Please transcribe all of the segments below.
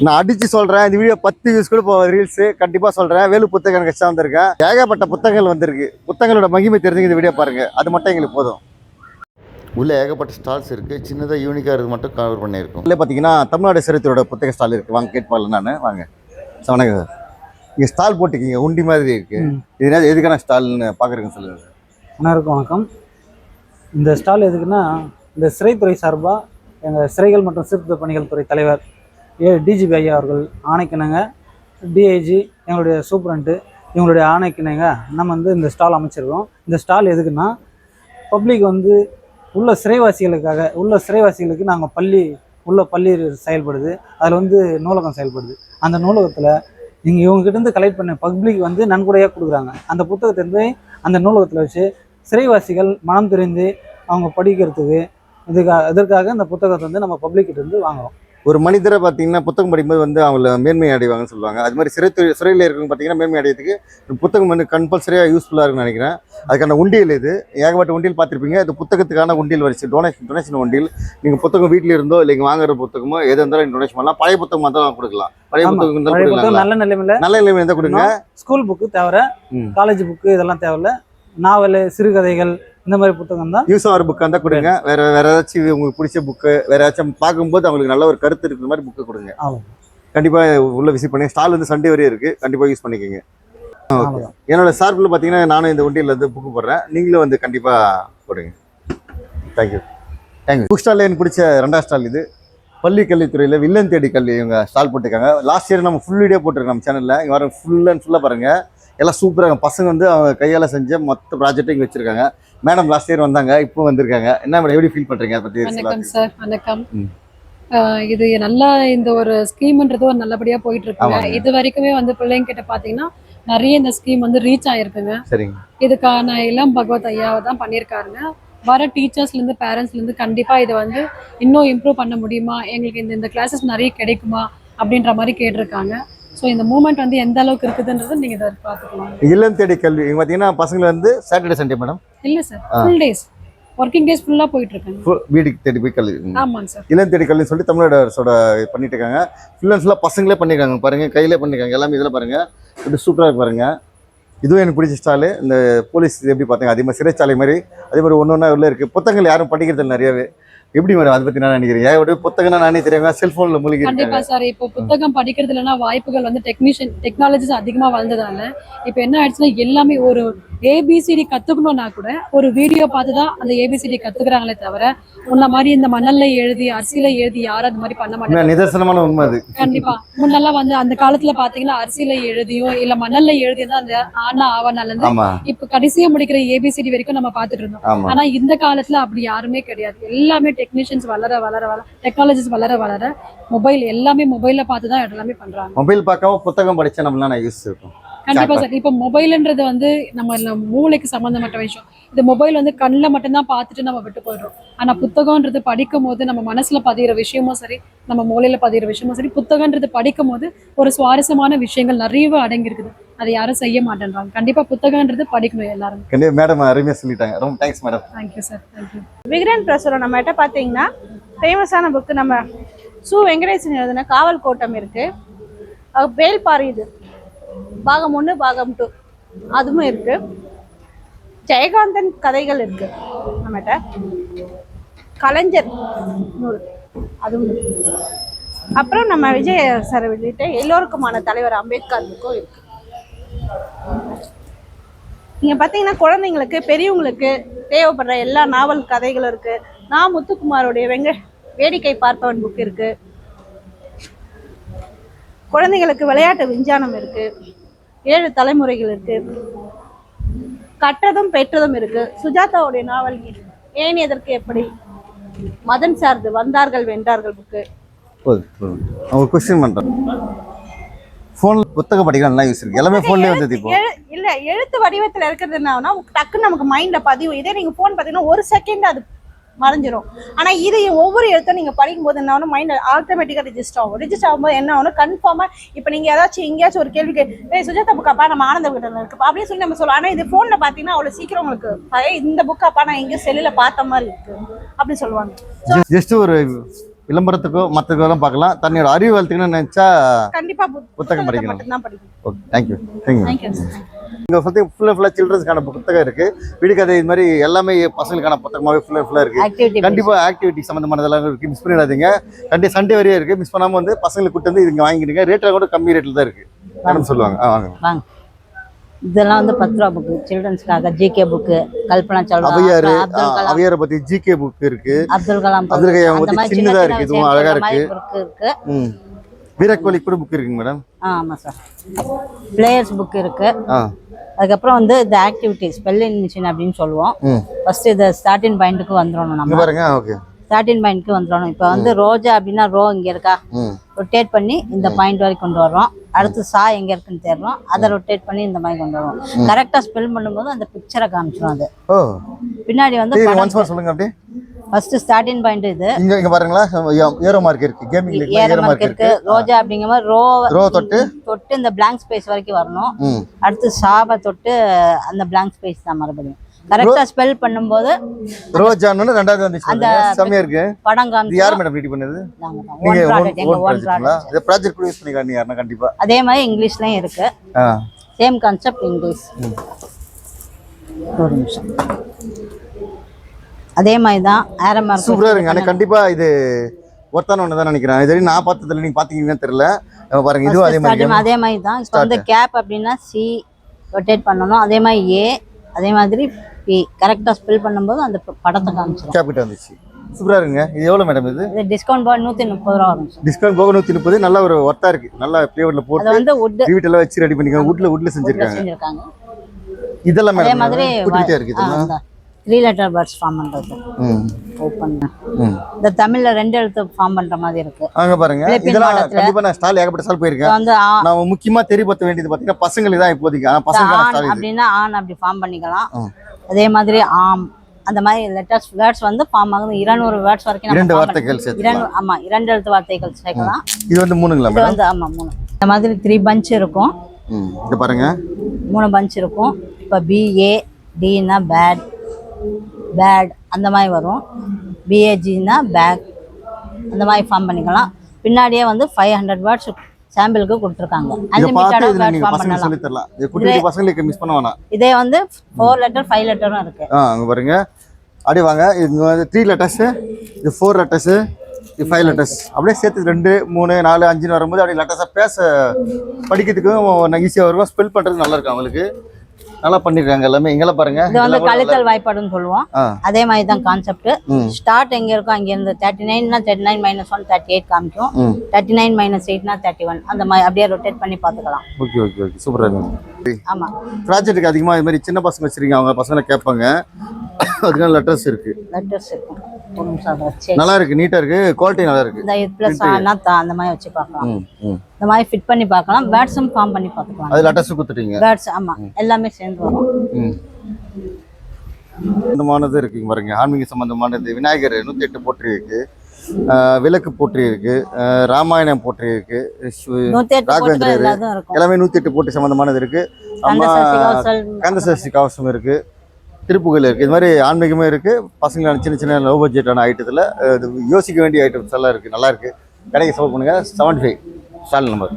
நான் அடிச்சு சொல்றேன். இந்த வீடியோ பத்து வியூஸ் கூட போகும் ரீல்ஸ் கண்டிப்பா சொல்றேன். வேலு புத்தகம் எனக்கு கஷ்டம் வந்திருக்கேன். ஏகப்பட்ட புத்தகங்கள் வந்திருக்கு. புத்தகங்களோட மகிமை தெரிஞ்சுங்க இந்த வீடியோ பாருங்க. அது மட்டும் எங்களுக்கு போதும். உள்ள ஏகப்பட்ட ஸ்டால்ஸ் இருக்கு. சின்னதாக யூனிக்காக இருக்கு மட்டும் கவர் பண்ணியிருக்கோம். இல்லை பார்த்தீங்கன்னா தமிழ்நாடு சரித்திரோட புத்தக ஸ்டால் இருக்கு. வாங்க கேட்பாள் நான் வாங்க. சார் வணக்கம் சார். இங்கே ஸ்டால் போட்டுக்கீங்க உண்டி மாதிரி இருக்கு. இது என்ன- எதுக்கான ஸ்டால்னு பார்க்குறீங்க சொல்லுங்க சார். அனைவருக்கும் வணக்கம். இந்த ஸ்டால் எதுக்குன்னா இந்த சிறைத்துறை சார்பாக எங்கள் சிறைகள் மற்றும் சீர்திருத்த பணிகள் துறை தலைவர் ஏ டிஜிபி ஐயா அவர்கள் ஆணைக்கிணங்க. டிஐஜி எங்களுடைய சூப்பரண்ட்டு இவங்களுடைய ஆணைக்கிணங்க. நம்ம வந்து இந்த ஸ்டால் அமைச்சிருக்கோம். இந்த ஸ்டால் எதுக்குன்னா பப்ளிக் வந்து உள்ள சிறைவாசிகளுக்காக உள்ள சிறைவாசிகளுக்கு நாங்கள் பள்ளி உள்ள பள்ளி செயல்படுது. அதில் வந்து நூலகம் செயல்படுது. அந்த நூலகத்தில் நீங்கள் இவங்ககிட்டருந்து கலெக்ட் பண்ண பப்ளிக் வந்து நன்கொடையாக கொடுக்குறாங்க. அந்த புத்தகத்தை போய் அந்த நூலகத்தில் வச்சு சிறைவாசிகள் மனம் தெரிந்து அவங்க படிக்கிறதுக்கு இதுக்காக இதற்காக இந்த புத்தகத்தை வந்து நம்ம பப்ளிக்கிட்ட இருந்து வாங்குறோம். ஒரு மனிதரை பார்த்தீங்கன்னா புத்தகம் படிக்கும்போது வந்து அவங்கள மேன்மை அடைவாங்கன்னு சொல்லுவாங்க. அது மாதிரி சிறை சிறையில் இருக்கவங்க பார்த்தீங்கன்னா மேன்மை அடையதுக்கு இந்த புத்தகம் வந்து கம்பல்சரியாக யூஸ்ஃபுல்லாக இருக்குன்னு நினைக்கிறேன். அதுக்கான உண்டியல் இது ஏகப்பட்ட உண்டியல் பார்த்துருப்பீங்க. இது புத்தகத்துக்கான உண்டியல் வரிசை. டொனேஷன் டொனேஷன் உண்டியல். நீங்கள் புத்தகம் வீட்டில் இருந்தோ இல்லை இங்கே வாங்குற புத்தகமோ எது இருந்தாலும் டொனேஷன் பண்ணலாம். பழைய புத்தகமாக தான் கொடுக்கலாம். பழைய. புத்தகம் இருந்தாலும் கொடுக்கலாம். நல்ல நிலைமையில் நல்ல நிலைமை இருந்தால் கொடுங்க. ஸ்கூல் புக்கு தேவை. காலேஜ் புக்கு இதெல்லாம் தேவையில்ல நாவல் சிறுகதைகள் இந்த மாதிரி புத்தகம் தான். யூஸ் ஆகிற புக்காக இருந்தால் கொடுங்க. வேற வேற ஏதாச்சும் உங்களுக்கு பிடிச்ச புக்கு வேற ஏதாச்சும் பார்க்கும்போது அவங்களுக்கு நல்ல ஒரு கருத்து இருக்கிற மாதிரி புக்கு கொடுங்க. ஆமாம். கண்டிப்பாக உள்ள விசிட் பண்ணி ஸ்டால் வந்து சண்டே வரையும் இருக்குது கண்டிப்பாக யூஸ் பண்ணிக்கோங்க. ஓகே. என்னோட சார்பில் பார்த்தீங்கன்னா நானும் இந்த உண்டியில் வந்து புக்கு போடுறேன். நீங்களும் வந்து கண்டிப்பாக போடுங்க. தேங்க்யூ தேங்க்யூ புக் ஸ்டாலில் எனக்கு பிடிச்ச ரெண்டாவது ஸ்டால் இது. பள்ளி கல்வித்துறையில் வில்லன் தேடி கல்வி இவங்க ஸ்டால் போட்டிருக்காங்க. லாஸ்ட் இயர் நம்ம ஃபுல் வீடியோ போட்டிருக்கோம் நம்ம சேனலில் இங்கே வர ஃபுல் அண்ட் ஃபுல்லாக பாருங்கள் எல்லாம் சூப்பராக பசங்க வந்து அவங்க கையால் செஞ்ச மொத்த ப்ராஜெக்ட்டும் இங்கே வச்சிருக்காங்க. மேடம் லாஸ்ட் இயர் வந்தாங்க இப்போ வந்திருக்காங்க. என்ன மேடம் எப்படி ஃபீல் பண்ணுறீங்க அதை பற்றி வணக்கம் சார் வணக்கம். இது நல்லா இந்த ஒரு ஸ்கீம்ன்றது ஒரு நல்லபடியா போயிட்டு இருக்குங்க. இது வரைக்குமே வந்து பிள்ளைங்க கிட்ட பாத்தீங்கன்னா நிறைய இந்த ஸ்கீம் வந்து ரீச் ஆயிருக்குங்க. சரிங்க. இதுக்கான இளம் பகவத் ஐயாவை தான் பண்ணியிருக்காருங்க. வர டீச்சர்ஸ்ல இருந்து பேரண்ட்ஸ்ல இருந்து கண்டிப்பா இதை வந்து இன்னும் இம்ப்ரூவ் பண்ண முடியுமா? எங்களுக்கு இந்த இந்த கிளாஸஸ் நிறைய கிடைக்குமா? அப்படின்ற மாதிரி கேட்டிருக்காங்க. ஸோ இந்த மூமெண்ட் வந்து எந்த அளவுக்கு இருக்குதுன்றது நீங்க இதை பார்த்துக்கலாம். இல்லம் தேடி கல்வி இங்கே பார்த்தீங்கன்னா பசங்களை வந்து சாட்டர்டே சண்டே மேடம் இல்ல sir. Full days working days ஃபுல்லா போயிட்டு இருக்காங்க வீட்டுக்கு தேடி போய் கல்வி. ஆமாங்க சார் இளம் தேடி கல்வின்னு சொல்லி தமிழ்நாடு அரசோட பண்ணிட்டு இருக்காங்க. ஃபுல் அண்ட் ஃபுல்லாக பசங்களே பண்ணியிருக்காங்க பாருங்க கையிலே பண்ணியிருக்காங்க எல்லாமே இதில் பாருங்க. இப்படி சூப்பராக இருக்கு பாருங்க. இதுவும் எனக்கு பிடிச்ச ஸ்டாலு இந்த போலீஸ் எப்படி பார்த்தீங்க அதே மாதிரி சிறைச்சாலை மாதிரி. அதே மாதிரி ஒன்று ஒன்றா உள்ள இருக்குது புத்தகங்கள் யாரும் படிக்கிறது நிறையவே. எப்படி மேடம் அதை பற்றி நான் நினைக்கிறேன் ஏன் புத்தகம்னா நானே தெரியாங்க செல்ஃபோனில் மூழ்கி கண்டிப்பா சார். இப்போ புத்தகம் படிக்கிறது இல்லைன்னா வாய்ப்புகள் வந்து டெக்னீஷியன் டெக்னாலஜிஸ் அதிகமா வளர்ந்ததால இப்போ என்ன ஆயிடுச்சுன்னா எல்லாமே ஒரு ஏபிசிடி கத்துக்கணும்னா கூட ஒரு வீடியோ பார்த்து தான் அந்த ஏபிசிடி கத்துக்கிறாங்களே தவிர முன்ன மாதிரி இந்த மணல்ல எழுதி அரிசியில எழுதி யாரும் அந்த மாதிரி பண்ண மாட்டாங்க. நிதர்சனமான உண்மை அது. கண்டிப்பா. முன்னெல்லாம் வந்து அந்த காலத்துல பாத்தீங்கன்னா அரிசியில எழுதியோ இல்ல மணல்ல எழுதி தான் அந்த ஆனா ஆவனால இருந்து இப்ப கடைசியா முடிக்கிற ஏபிசிடி வரைக்கும் நம்ம பாத்துட்டு இருந்தோம். ஆனா இந்த காலத்துல அப்படி யாருமே கிடையாது. எல்லாமே டெக்னீஷியன்ஸ் வளர வளர வளர டெக்னாலஜிஸ் வளர வளர மொபைல் எல்லாமே மொபைலில் பார்த்து தான் எல்லாமே பண்ணுறாங்க மொபைல் பார்க்காம புத்தகம் படிச்சா நம்மளாம் நான் யூஸ் இருக்கும் கண்டிப்பா சார். இப்ப மொபைல்ன்றது வந்து நம்ம நம்ம மூளைக்கு சம்பந்தப்பட்ட விஷயம். இந்த மொபைல் வந்து கண்ணில் மட்டும்தான் பார்த்துட்டு நம்ம விட்டு போயிடுறோம். ஆனா புத்தகம்ன்றது படிக்கும் போது நம்ம மனசுல பதிகிற விஷயமும் சரி நம்ம மூளையில பதிகிற விஷயமும் சரி புத்தகம்ன்றது படிக்கும் போது ஒரு சுவாரஸ்யமான விஷயங்கள் நிறையவே அடங்கி இருக்குது அதை யாரும் செய்ய மாட்டேன்றாங்க. கண்டிப்பா புத்தகம்ன்றது படிக்கணும் எல்லாரும். கண்டிப்பாக மேடம் அருமையாக சொல்லிட்டாங்க. ரொம்ப thanks madam. Thank you sir thank you Vikatan பிரசுரம் நம்மகிட்ட பார்த்தீங்கன்னா ஃபேமஸான புக்கு நம்ம சு வெங்கடேசன் எழுதின காவல் கோட்டம் இருக்கு. அஹ் வேல்பாரி இது. பாகம் ஒன்று பாகம் டூ அதுவும் இருக்கு. ஜெயகாந்தன் கதைகள் இருக்கு. நம்மகிட்ட. கலைஞர் நூல். அதுவும் அப்புறம் நம்ம விஜய் சார் வெளியிட்ட எல்லோருக்குமான தலைவர் அம்பேத்கர் புக்கும் இருக்கு. நீங்க பார்த்தீங்கன்னா குழந்தைங்களுக்கு பெரியவங்களுக்கு தேவைப்படுற எல்லா நாவல் கதைகளும் இருக்கு. நான் முத்துக்குமாரோடைய வெங்க வேடிக்கை பார்ப்பவன் புக் இருக்குது குழந்தைங்களுக்கு விளையாட்டு விஞ்ஞானம் இருக்கு. ஏழு தலைமுறைகள் இருக்கு. கற்றதும் பெற்றதும் இருக்கு. சுஜாதாவுடைய நாவல் ஏன் எதற்கு எப்படி மதன் சார்து வந்தார்கள் வென்றார்கள் புக்கு? அவங்க கொஸ்டின் பண்ணுறேன் ஃபோன் புத்தகம் படிக்கலாம் நல்லா யூஸ் இருக்கு. எல்லாமே ஃபோன்லேயே வந்தது இப்போ. இல்ல எழுத்து வடிவத்துல இருக்கிறது என்னன்னா டக்குன்னு நமக்கு மைண்ட்ல பதிவு. இதே நீங்க போன் பாத்தீங்கன்னா ஒரு செகண்ட் அது மறைஞ்சிரும். ஆனா இது ஒவ்வொரு எழுத்தும் நீங்க படிக்கும்போது என்ன ஆகும் மைண்ட் ஆட்டோமேட்டிக்கா ரிஜிஸ்டர் ஆகும். ரிஜிஸ்டர் ஆகும்போது என்ன ஆகும் கன்ஃபார்மா இப்ப நீங்க ஏதாச்சும் எங்கேயாச்சும் ஒரு கேள்விக்கு ஏய் சுஜாதா புக்காப்பா நம்ம ஆனந்த விகடன்ல இருக்குப்பா அப்படின்னு சொல்லி நம்ம சொல்லுவோம் ஆனா இது போன்ல பாத்தீங்கன்னா அவ்வளவு சீக்கிரம் உங்களுக்கு "ஏய், இந்த புக்காப்பா நான் எங்க செல்லுல பார்த்த மாதிரி இருக்கு. அப்படின்னு சொல்லுவாங்க. ஜஸ்ட் ஒரு விளம்பரத்துக்கோ மற்றதுக்கெல்லாம் பார்க்கலாம். தன்னுடைய அறிவு வளர்த்துக்கணும்னு நினச்சா கண்டிப்பா புத்- புத்தகம் படிக்கணும். ஓகே தேங்க்யூ தேங்க்யூ இங்கே வந்து ஃபுல்லாக ஃபுல்லாக சில்ட்ரன்ஸ்க்கான புத்தகம் இருக்குது விடுகதை இது மாதிரி எல்லாமே பசங்களுக்கான புத்தகமாகவே ஃபுல்லாக ஃபுல்லாக இருக்குது கண்டிப்பாக ஆக்டிவிட்டி சம்மந்தமானதெல்லாம் இருக்குது மிஸ் பண்ணிடாதீங்க. கண்டிப்பாக சண்டே வரையும் இருக்குது மிஸ் பண்ணாமல் வந்து பசங்களுக்கு கூட்டு வந்து இங்கே வாங்கிடுங்க. ரேட்டில் கூட கம்மி ரேட்டில் தான் இருக்குது மேடம் சொல்லுவாங்க. ஆ வாங்க. இதெல்லாம் வந்து பத்து ரூபா புக்கு சில்ட்ரன்ஸ்க்காக ஜிகே புக்கு கல்பனா சாவ்லா அவையாரு அவையாரை பற்றி ஜிகே புக் இருக்குது அப்துல் கலாம் அப்துல் கலாம் பத்தி சின்னதா சின்ன இருக்கு, இதுவும் அழகா இருக்கு. இருக்கு. வீராட் கோலி கூட புக் இருக்குங்க மேடம் ஆமாம் சார் பிளேயர்ஸ் புக் இருக்கு. அதுக்கப்புறம் வந்து இந்த ஆக்டிவிட்டி ஸ்பெல்லிங் மிஷின் அப்படின்னு சொல்லுவோம். ஃபர்ஸ்ட் இந்த ஸ்டார்டிங் பாயிண்ட்டுக்கு வந்துடணும் நம்ம. பாருங்க. ஓகே ஸ்டார்டிங் பாயிண்ட்க்கு வந்துடணும். இப்போ வந்து ரோஜா அப்படின்னா ரோ இங்கே இருக்கா? ரொட்டேட் பண்ணி இந்த பாயிண்ட் வரைக்கும் கொண்டு வர்றோம். அடுத்து சா எங்க இருக்குன்னு தேடுறோம். அதை ரொட்டேட் பண்ணி இந்த மாதிரி கொண்டு வரோம் கரெக்டாக ஸ்பெல் பண்ணும்போது அந்த பிக்சரை காமிச்சிடும் அது. பின்னாடி வந்து சொல்லுங்க அப்படியே. ஃபர்ஸ்ட் ஸ்டார்டிங் பாயிண்ட் இது. இங்க இங்க பாருங்களா ஏரோ மார்க் இருக்கு. கேமிங் ஏற ஏரோ மார்க் இருக்கு. ரோஜா அப்படிங்கிற மாதிரி ரோ ரோ தொட்டு. தொட்டு இந்த blank ஸ்பேஸ் வரைக்கும் வரணும். அடுத்து சாபை தொட்டு அந்த blank ஸ்பேஸ் தான் மறுபடியும். கரெக்டா ஸ்பெல் பண்ணும்போது ரோஜான்னு ரெண்டாவது வந்துச்சு அந்த. செம்மையா இருக்கு. படம் இது காமிச்சு யார் மேடம் ரெடி பண்ணது? நாங்க ப்ராஜெக்ட்டுங்களா product. இந்த ப்ராஜெக்ட் கூட யூஸ் பண்ணிக்கலாம் யாருன்னா கண்டிப்பா. அதே மாதிரி இங்கிலீஷ்லயும் இருக்கு. Same concept English. ஒரு நிமிஷம். அதே மாதிரி தான் ஆரம்பம் சூப்பரா இருங்க ஆனால் கண்டிப்பா இது ஒருத்தான ஒன்று தான் நினைக்கிறேன். இது நான் பார்த்ததுல நீங்க பாத்தீங்கன்னு தெரியல. பாருங்க இதுவும் அதே மாதிரி அதே மாதிரி தான் இப்போ வந்து கேப் அப்படின்னா சி ரொட்டேட் பண்ணணும். அதே மாதிரி ஏ அதே மாதிரி பி கரெக்டாக ஸ்பெல் பண்ணும்போது அந்த படத்தை காமிச்சிடும் கேபிட்ட வந்துச்சு. சூப்பரா இருங்க இது எவ்வளவு மேடம் இது? இது டிஸ்கவுண்ட் போர்டு நூற்றி முப்பது ரூபா சார் டிஸ்கவுண்ட் போக நூத்தி முப்பது நல்ல ஒரு ஒர்த்தா இருக்கு. நல்லா அது போட்டு வந்து வுட்டு வீட்டெல்லாம் வச்சு ரெடி பண்ணிருக்காங்க வுட்ல வுட்ல செஞ்சிருக்காங்க. இதெல்லாம் அதே மேடம் மாதிரி குட்டிக்கிட்டே இருக்கு இதெல்லாம் த்ரீ லெட்டர் வேர்ட்ஸ் ஃபார்ம் பண்ணுறது ஓப்பன் இந்த தமிழில் ரெண்டு எழுத்து ஃபார்ம் பண்ணுற மாதிரி இருக்கு. அங்க பாருங்க. இதெல்லாம் மாவட்டத்துல. கண்டிப்பா நான் ஸ்டால் ஏகப்பட்ட ஸ்டால் போயிருக்கேன். வந்து நான் முக்கியமா தெரியப்படுத்த வேண்டியது பாத்தீங்கன்னா பசங்களுக்கு தான் இப்போதைக்கு. ஆனா அப்படின்னா ஆண் அப்படி ஃபார்ம் பண்ணிக்கலாம். அதே மாதிரி ஆம். அந்த மாதிரி லெட்டர்ஸ் வேர்ட்ஸ் வந்து ஃபார்ம் ஆகுது இருநூறு வேர்ட்ஸ் வரைக்கும் இரண்டு வார்த்தைகள் இரண்டு ஆமா இரண்டு எழுத்து வார்த்தைகள் சேர்க்கலாம். இது வந்து மூணுங்களா இது வந்து ஆமா மூணு. இந்த மாதிரி த்ரீ பஞ்ச் இருக்கும். இது பாருங்க. மூணு பஞ்ச் இருக்கும். இப்போ பிஏ டின்னா பேட் பேட் அந்த மாதிரி வரும். பிஏஜின்னா பேக் அந்த மாதிரி ஃபார்ம் பண்ணிக்கலாம். பின்னாடியே வந்து ஃபைவ் ஹண்ட்ரட் வேர்ட்ஸ் சாம்பிளுக்கு கொடுத்துருக்காங்க. பசங்களுக்கு இது மிஸ் வேணாம். இதே வந்து ஃபோர் லெட்டர் ஃபைவ் லெட்டரும் இருக்கு. ஆ அங்க பாருங்க. அப்படியே வாங்க. இது வந்து த்ரீ லெட்டர்ஸ் இது ஃபோர் லெட்டர்ஸ் இது ஃபைவ் லெட்டர்ஸ் அப்படியே சேர்த்து ரெண்டு மூணு நாலு அஞ்சுன்னு வரும்போது அப்படியே லெட்டர்ஸாக பேச படிக்கிறதுக்கும் ஈஸியாக இருக்கும் ஸ்பெல் பண்ணுறது நல்லா இருக்கும் அவங்களுக்கு நல்லா பண்ணியிருக்காங்க எல்லாமே. இங்கெல்லாம் பாருங்க. இது வந்து கழித்தல் வாய்ப்பாடுன்னு சொல்லுவோம். அதே மாதிரி தான் கான்செப்ட். ஸ்டார்ட் எங்க இருக்கும் அங்க இருந்து thirty நைன்னா thirty nine minus one thirty eight காமிக்கும். தேர்ட்டி நைன் மைனஸ் எயிட்னா தேர்ட்டி ஒன் அந்த மாதிரி அப்படியே ரொட்டேட் பண்ணி பார்த்துக்கலாம். Okay okay okay. இருக்கும் ஆமா. ப்ராஜெக்ட்டுக்கு அதிகமாக இது மாதிரி சின்ன பசங்க வச்சிருக்கீங்க அவங்க பசங்களை கேட்பாங்க. அதுக்கான லெட்டர்ஸ் இருக்கு. லெட்டர்ஸ் இருக்கும் நல்லா இருக்கு நீட்டாக இருக்கு குவாலிட்டி நல்லா இருக்கு. இந்த ப்ளஸ் அந்த மாதிரி வச்சு பார்க்கலாம். இந்த மாதிரி ஃபிட் பண்ணி பார்க்கலாம். பேர்ட்ஸும் ஃபார்ம் பண்ணி பார்த்துக்கலாம். அது லெட்டர்ஸ் கொடுத்துட்டீங்க. பேர்ட்ஸ் ஆமா. எல்லாமே சேர்ந்து வரும். சம்பந்தமானது இருக்குங்க பாருங்க. ஆன்மீக சம்பந்தமானது. விநாயகர் நூத்தி எட்டு போற்றி இருக்கு விளக்கு போற்றி இருக்கு ராமாயணம் போற்றி இருக்கு இருக்கும். எல்லாமே நூத்தி எட்டு போட்டி சம்பந்தமானது இருக்கு. அம்மா கந்தசஷ்டி கவசம் இருக்கு. திருப்புகள் இருக்கு. இது மாதிரி ஆன்மீகமே இருக்கு. பசங்களான சின்ன சின்ன லவ் பட்ஜெட்டான ஐட்டத்துல இது யோசிக்க வேண்டிய ஐட்டம்ஸ் எல்லாம் இருக்கு. நல்லா இருக்கு. கடைக்கு சப்போர்ட் பண்ணுங்க. செவன்டி ஃபைவ் ஸ்டால் நம்பர்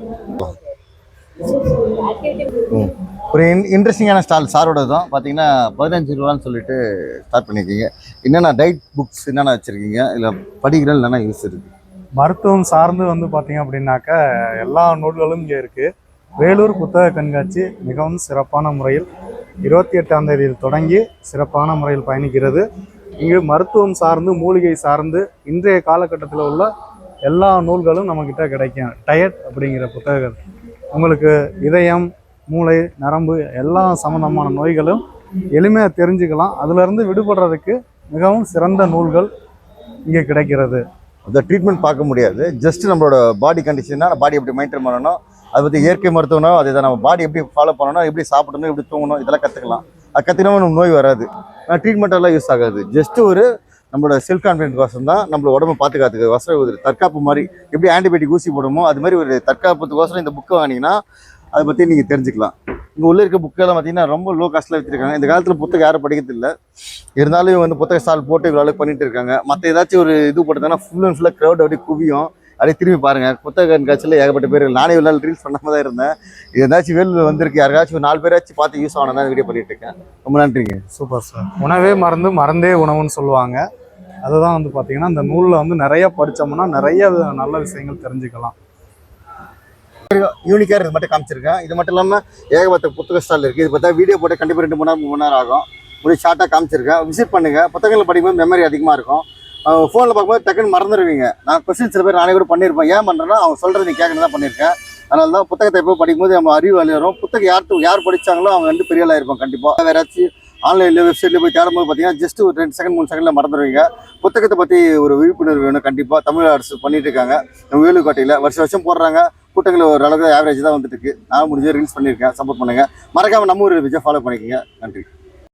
ம். ஒரு இன் இன்ட்ரெஸ்டிங்கான ஸ்டால் சாரோட தான். பார்த்தீங்கன்னா பதினஞ்சு ரூபான்னு சொல்லிட்டு ஸ்டார்ட் பண்ணியிருக்கீங்க என்னென்ன டைட் புக்ஸ் என்னென்ன வச்சுருக்கீங்க? இல்லை படிக்கிற என்னென்ன யூஸ் இருக்குது மருத்துவம் சார்ந்து வந்து பார்த்தீங்க அப்படின்னாக்க எல்லா நூல்களும் இங்கே இருக்குது வேலூர் புத்தக கண்காட்சி மிகவும் சிறப்பான முறையில் இருபத்தி எட்டாம் தேதியில் தொடங்கி சிறப்பான முறையில் பயணிக்கிறது. இங்கு மருத்துவம் சார்ந்து மூலிகை சார்ந்து இன்றைய காலகட்டத்தில் உள்ள எல்லா நூல்களும் நம்மக்கிட்ட கிடைக்கும். டயட் அப்படிங்கிற புத்தகம் உங்களுக்கு இதயம் மூளை நரம்பு எல்லா சம்மந்தமான நோய்களும் எளிமையாக தெரிஞ்சுக்கலாம். அதிலிருந்து விடுபடுறதுக்கு மிகவும் சிறந்த நூல்கள் இங்கே கிடைக்கிறது. அந்த ட்ரீட்மெண்ட் பார்க்க முடியாது. ஜஸ்ட் நம்மளோட பாடி கண்டிஷன்னா பாடி எப்படி மெயின்டைன் பண்ணணும் அதை பற்றி இயற்கை மருத்துவம்னா அதை தான் நம்ம பாடி எப்படி ஃபாலோ பண்ணணும் எப்படி சாப்பிடணும் எப்படி தூங்கணும் இதெல்லாம் கற்றுக்கலாம் அது கற்றுக்கணும் நம்ம நோய் வராது. ஆனால் ட்ரீட்மெண்ட் எல்லாம் யூஸ் ஆகாது. ஜஸ்ட் ஒரு நம்மளோட செல்ஃப் கான்ஃபிடென்ட் கோசம் தான் நம்மளோட உடம்பு பாதுகாத்துக்கு வசதி ஒரு தற்காப்பு மாதிரி எப்படி ஆன்டிபயோட்டிக் ஊசி போடுமோ அது மாதிரி ஒரு தற்காப்புக்கோசரம் இந்த புக்கை வாங்கினீங்கன்னா அதை பற்றி நீங்கள் தெரிஞ்சுக்கலாம். இங்கே உள்ளே இருக்க புக்கெல்லாம் பார்த்தீங்கன்னா ரொம்ப லோ காஸ்ட்டில் வச்சுருக்காங்க. இந்த காலத்தில் புத்தகம் யாரும் படிக்கிறது இல்லை. இருந்தாலும் இவங்க வந்து புத்தக ஸ்டால் போட்டு இவ்வளோ அளவுக்கு பண்ணிட்டு இருக்காங்க. மற்ற ஏதாச்சும் ஒரு இது போட்டதுன்னா ஃபுல் அண்ட் ஃபுல்லாக க்ரௌட் அப்படியே குவியும். அப்படியே திரும்பி பாருங்க. புத்தக கண்காட்சியில் ஏகப்பட்ட பேர் நானே இவ்வளோ நாள் ரீல்ஸ் பண்ணாம தான் இருந்தேன். ஏதாச்சும் வேலூர் வந்திருக்கு. யாருக்காச்சும் ஒரு நாலு பேராச்சும் பார்த்து யூஸ் ஆகணும் தான் வீடியோ பண்ணிட்டு இருக்கேன். ரொம்ப நன்றிங்க. சூப்பர் சார் உணவே மருந்து மருந்தே உணவுன்னு சொல்லுவாங்க. அதுதான் வந்து பார்த்தீங்கன்னா இந்த நூலில் வந்து நிறைய படித்தோம்னா நிறைய நல்ல விஷயங்கள் தெரிஞ்சுக்கலாம். யூனிக்காக இது மட்டும் காமிச்சிருக்கேன். இது மட்டும் இல்லாமல் ஏகப்பட்ட புத்தக ஸ்டால் இருக்குது இது பார்த்தா வீடியோ போட்டு கண்டிப்பாக ரெண்டு மணி நேரம் மூணு நேரம் ஆகும். முடிவு ஷார்ட்டாக காமிச்சிருக்கேன். விசிட் பண்ணுங்கள் புத்தகங்கள் படிக்கும்போது மெமரி அதிகமாக இருக்கும். ஃபோனில் பார்க்கும்போது டக்குன்னு மறந்துடுவீங்க நான் கொஸ்டின் சில பேர் நானே கூட பண்ணியிருப்பேன் ஏன் பண்ணுறேன்னா அவங்க சொல்கிறது நீ கேட்கணும் தான் பண்ணியிருக்கேன் அதனால தான் புத்தகத்தை எப்போ படிக்கும்போது நம்ம அறிவு வரும் புத்தகம் யார் யார் படிச்சாங்களோ அவங்க வந்து பெரிய ஆளாக கண்டிப்பாக வேறு ஏதாச்சும் ஆன்லைனில் வெப்சைட்டில் போய் தேடும்போது பார்த்தீங்கன்னா ஜஸ்ட் ஒரு ரெண்டு செகண்ட் மூணு செகண்டில் மறந்துடுவீங்க புத்தகத்தை பற்றி ஒரு விழிப்புணர்வு வேணும் கண்டிப்பாக தமிழ் அரசு பண்ணிட்டு இருக்காங்க. நம்ம வேலுக்கோட்டையில் வருஷம் வருஷம் போடுறாங்க. கூட்டங்கள் ஒரு அளவுக்கு ஆவரேஜ் தான் வந்துட்டு இருக்கு. நான் முடிஞ்ச ரீல்ஸ் பண்ணியிருக்கேன் சப்போர்ட் பண்ணுங்கள் மறக்காமல் நம்ம ஒரு விஜய் ஃபாலோ பண்ணிக்கோங்க. நன்றி.